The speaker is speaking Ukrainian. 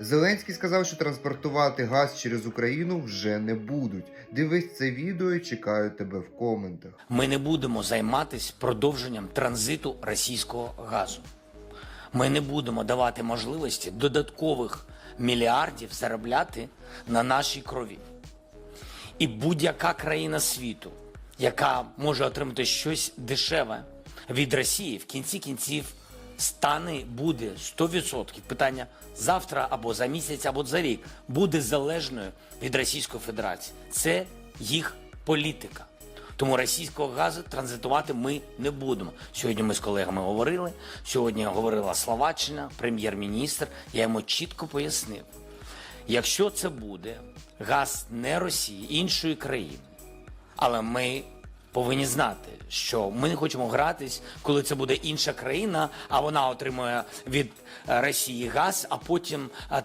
Зеленський сказав, що транспортувати газ через Україну вже не будуть. Дивись це відео і чекаю тебе в коментах. Ми не будемо займатися продовженням транзиту російського газу. Ми не будемо давати можливості додаткових мільярдів заробляти на нашій крові. І будь-яка країна світу, яка може отримати щось дешеве від Росії, в кінці кінців стане буде 100%. Питання завтра або за місяць, або за рік буде залежною від Російської Федерації. Це їх політика. Тому російського газу транзитувати ми не будемо. Сьогодні ми з колегами говорили. Сьогодні говорила Словаччина, прем'єр-міністр. Я йому чітко пояснив. Якщо це буде газ не Росії, іншої країни, але ми повинні знати, що ми не хочемо гратись, коли це буде інша країна, а вона отримує від е, Росії газ, а потім е,